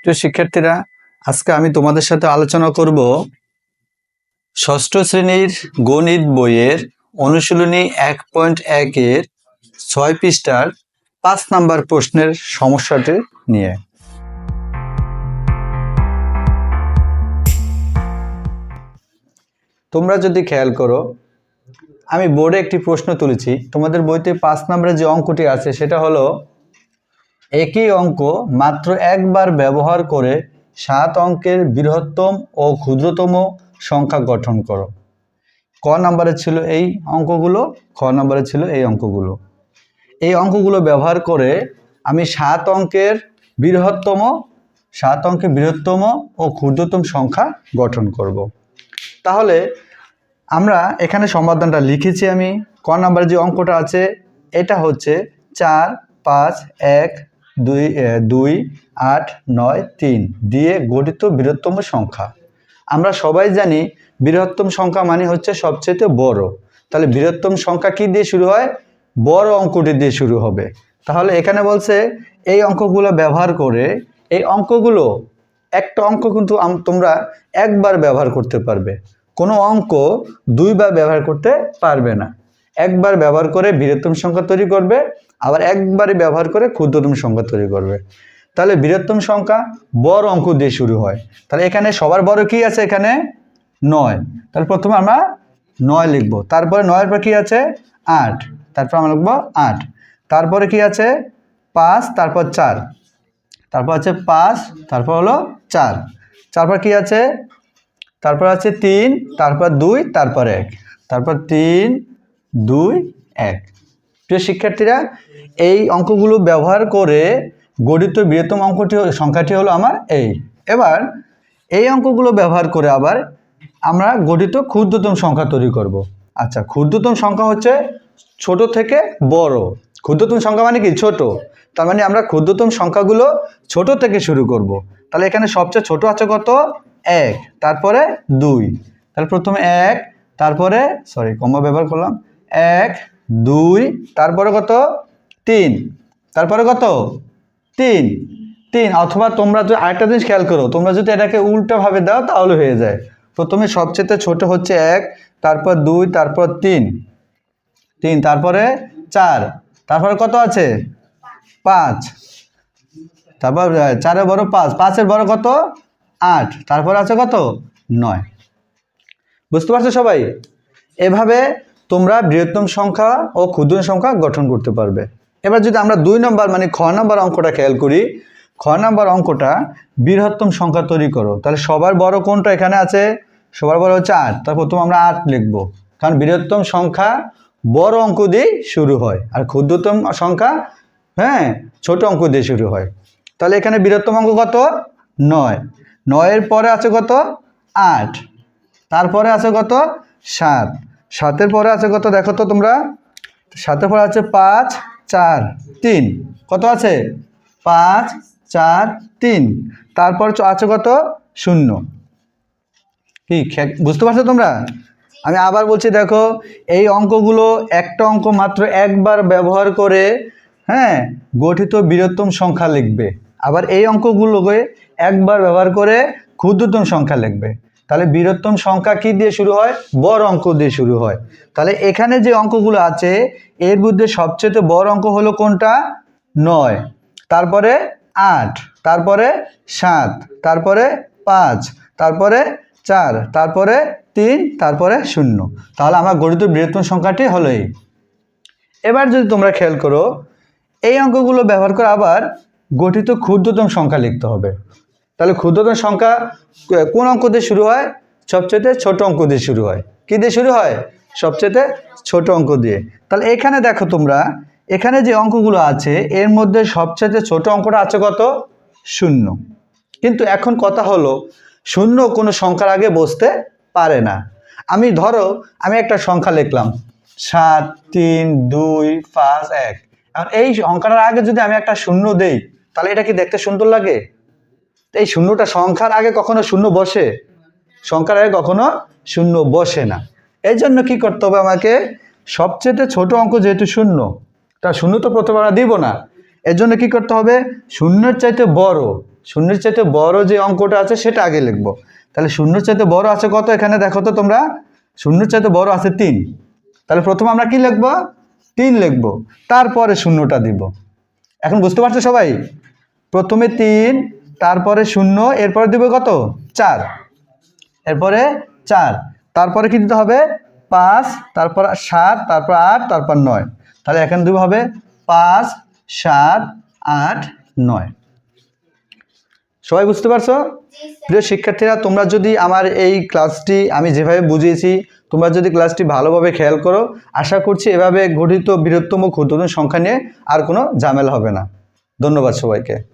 প্রিয় শিক্ষার্থীরা, আজকে আমি তোমাদের সাথে আলোচনা করব ষষ্ঠ শ্রেণির গণিত বইয়ের অনুশীলনী এক পয়েন্ট একের ছয় পৃষ্ঠার পাঁচ নাম্বার প্রশ্নের সমস্যাটি নিয়ে। তোমরা যদি খেয়াল করো, আমি বোর্ডে একটি প্রশ্ন তুলেছি। তোমাদের বইতে পাঁচ নম্বরে যে অঙ্কটি আছে, সেটা হলো একই অঙ্ক মাত্র একবার ব্যবহার করে সাত অঙ্কের বৃহত্তম ও ক্ষুদ্রতম সংখ্যা গঠন করো। ক নম্বরে ছিল এই অঙ্কগুলো, খ নম্বরে ছিল এই অঙ্কগুলো। এই অঙ্কগুলো ব্যবহার করে আমি সাত অঙ্কের বৃহত্তম, সাত অঙ্কের বৃহত্তম ও ক্ষুদ্রতম সংখ্যা গঠন করব। তাহলে আমরা এখানে সমাধানটা লিখেছি আমি। ক নম্বরে যে অঙ্কটা আছে, এটা হচ্ছে চার, পাঁচ, এক দুই দুই, আট, নয়, তিন দিয়ে গঠিত বৃহত্তম সংখ্যা। আমরা সবাই জানি বৃহত্তম সংখ্যা মানে হচ্ছে সবচেয়ে বড়। তাহলে বৃহত্তম সংখ্যা কি দিয়ে শুরু হয়? বড় অঙ্কটি দিয়ে শুরু হবে। তাহলে এখানে বলছে এই অঙ্কগুলো ব্যবহার করে এই অঙ্কগুলো, একটা অঙ্ক কিন্তু তোমরা একবার ব্যবহার করতে পারবে। কোনো অঙ্ক দুইবার ব্যবহার করতে পারবে না। একবার ব্যবহার করে বৃহত্তম সংখ্যা তৈরি করবে আবার একবারে ব্যবহার করে ক্ষুদ্রতম সংখ্যা তৈরি করবে। তাহলে বৃহত্তম সংখ্যা বড় অঙ্ক দিয়ে শুরু হয়। তাহলে এখানে সবার বড় কি আছে এখানে? নয়। তাহলে প্রথমে আমরা নয় লিখব। তারপরে নয়ের পর কি আছে? আট। তারপর আমরা লিখব আট। তারপরে কি আছে? পাঁচ। তারপর চার। তারপর আছে পাঁচ। তারপর হলো চার। তারপর কি আছে? তারপর আছে তিন। তারপর দুই। তারপর এক। তারপর তিন, দুই, এক। প্রিয় শিক্ষার্থীরা এই অঙ্কগুলো ব্যবহার করে গঠিত বৃহত্তম অঙ্কটি সংখ্যাটি হলো আমার এই। এবার এই অঙ্কগুলো ব্যবহার করে আবার আমরা গঠিত ক্ষুদ্রতম সংখ্যা তৈরি করব। আচ্ছা ক্ষুদ্রতম সংখ্যা হচ্ছে ছোট থেকে বড়। ক্ষুদ্রতম সংখ্যা মানে কি? ছোট। তার মানে আমরা ক্ষুদ্রতম সংখ্যাগুলো ছোট থেকে শুরু করব। তাহলে এখানে সবচেয়ে ছোট আছে কত? এক। তারপরে দুই। তাহলে প্রথমে এক, তারপরে সরি কমা ব্যবহার করলাম। এক, দুই, তারপরে কত? তিন। তারপরে কত? তিন। তিন, অথবা তোমরা যদি আরেকটা জিনিস খেয়াল করো, তোমরা যদি এটাকে উল্টোভাবে দাও, তাহলে হয়ে যায়। প্রথমে সবচেয়ে ছোট হচ্ছে এক, তারপর দুই, তারপর তিন। তিন, তারপরে চার। তারপরে কত আছে? পাঁচ। তারপর চারের বড় পাঁচ। পাঁচের বড় কত? আট। তারপর আছে কত? নয়। বুঝতে পারছ সবাই? এভাবে তোমরা বৃহত্তম সংখ্যা ও ক্ষুদ্র সংখ্যা গঠন করতে পারবে। এবার যদি আমরা দুই নম্বর মানে খ নম্বর অঙ্কটা খেয়াল করি, খ নম্বর অঙ্কটা বৃহত্তম সংখ্যা তৈরি করো। তাহলে সবার বড় কোনটা এখানে আছে? সবার বড় হচ্ছে আট। তার প্রথম আমরা আট লিখব। কারণ বৃহত্তম সংখ্যা বড় অঙ্ক দিয়ে শুরু হয়, আর ক্ষুদ্রতম সংখ্যা হ্যাঁ ছোট অঙ্ক দিয়ে শুরু হয়। তাহলে এখানে বৃহত্তম অঙ্ক কত? নয়। নয়ের পরে আছে কত? আট। তারপরে আছে কত? সাত। সাতের পরে আছে কত? দেখো তো তোমরা। সাতের পরে আছে পাঁচ। চার, তিন। কত আছে? পাঁচ, চার, তিন। তারপর আছে কত? শূন্য। কি বুঝতে পারছ তোমরা? আমি আবার বলছি, দেখো, এই অঙ্কগুলো একটা অঙ্ক মাত্র একবার ব্যবহার করে হ্যাঁ গঠিত বৃহত্তম সংখ্যা লিখবে। আবার এই অঙ্কগুলোকে একবার ব্যবহার করে ক্ষুদ্রতম সংখ্যা লিখবে। তাহলে বৃহত্তম সংখ্যা কি দিয়ে শুরু হয়? বড় অঙ্ক দিয়ে শুরু হয়। তাহলে এখানে যে অঙ্কগুলো আছে, এর মধ্যে সবচেয়ে বড় অঙ্ক হলো কোনটা? নয়। তারপরে আট, তারপরে সাত, তারপরে পাঁচ, তারপরে চার, তারপরে তিন, তারপরে শূন্য। তাহলে আমার গঠিত বৃহত্তম সংখ্যাটি হলো এই। এবার যদি তোমরা খেয়াল করো, এই অঙ্কগুলো ব্যবহার করে আবার গঠিত ক্ষুদ্রতম সংখ্যা লিখতে হবে। তাহলে ক্ষুদ্রতম সংখ্যা কোন অঙ্ক দিয়ে শুরু হয়? সবচেয়ে ছোট অঙ্ক দিয়ে শুরু হয়। কি দিয়ে শুরু হয়? সবচেয়ে ছোট অঙ্ক দিয়ে। তাহলে এখানে দেখো তোমরা, এখানে যে অঙ্কগুলো আছে, এর মধ্যে সবচেয়ে ছোট অঙ্কটা আছে কত? শূন্য। কিন্তু এখন কথা হলো, শূন্য কোনো সংখ্যার আগে বসতে পারে না। আমি ধরো, আমি একটা সংখ্যা লিখলাম। সাত, তিন, দুই, পাঁচ, এক। এখন এই সংখ্যাটার আগে যদি আমি একটা শূন্য দেই, তাহলে এটা কি দেখতে সুন্দর লাগে? এই শূন্যটা সংখ্যার আগে কখনো শূন্য বসে? সংখ্যার আগে কখনো শূন্য বসে না। এই জন্য কি করতে হবে আমাকে? সবচেয়ে ছোট অঙ্ক যেহেতু শূন্য, তা শূন্য তো প্রথমে আমরা দিব না। এর জন্য কি করতে হবে? শূন্যের চাইতে বড়, শূন্যের চাইতে বড় যে অঙ্কটা আছে সেটা আগে লিখব। তাহলে শূন্যের চাইতে বড় আছে কত এখানে? দেখো তো তোমরা, শূন্যের চাইতে বড় আছে তিন। তাহলে প্রথমে আমরা কি লিখব? তিন লিখব, তারপরে শূন্যটা দিব। এখন বুঝতে পারছ সবাই? প্রথমে তিন তারপরে শূন্য, এরপরে দিব কত? চার। এরপরে চার। তারপরে কি দিতে হবে? পাঁচ, তারপর সাত, তারপর আট, তারপর নয়। তাহলে এখানে দিব হবে পাঁচ, সাত, আট, নয়। সবাই বুঝতে পারছ? প্রিয় শিক্ষার্থীরা, তোমরা যদি আমার এই ক্লাসটি আমি যেভাবে বুঝিয়েছি, তোমরা যদি ক্লাসটি ভালোভাবে খেয়াল করো, আশা করছি এভাবে গঠিত বৃহত্তম ক্ষুদ্রতম সংখ্যা নিয়ে আর কোনো ঝামেলা হবে না। ধন্যবাদ সবাইকে।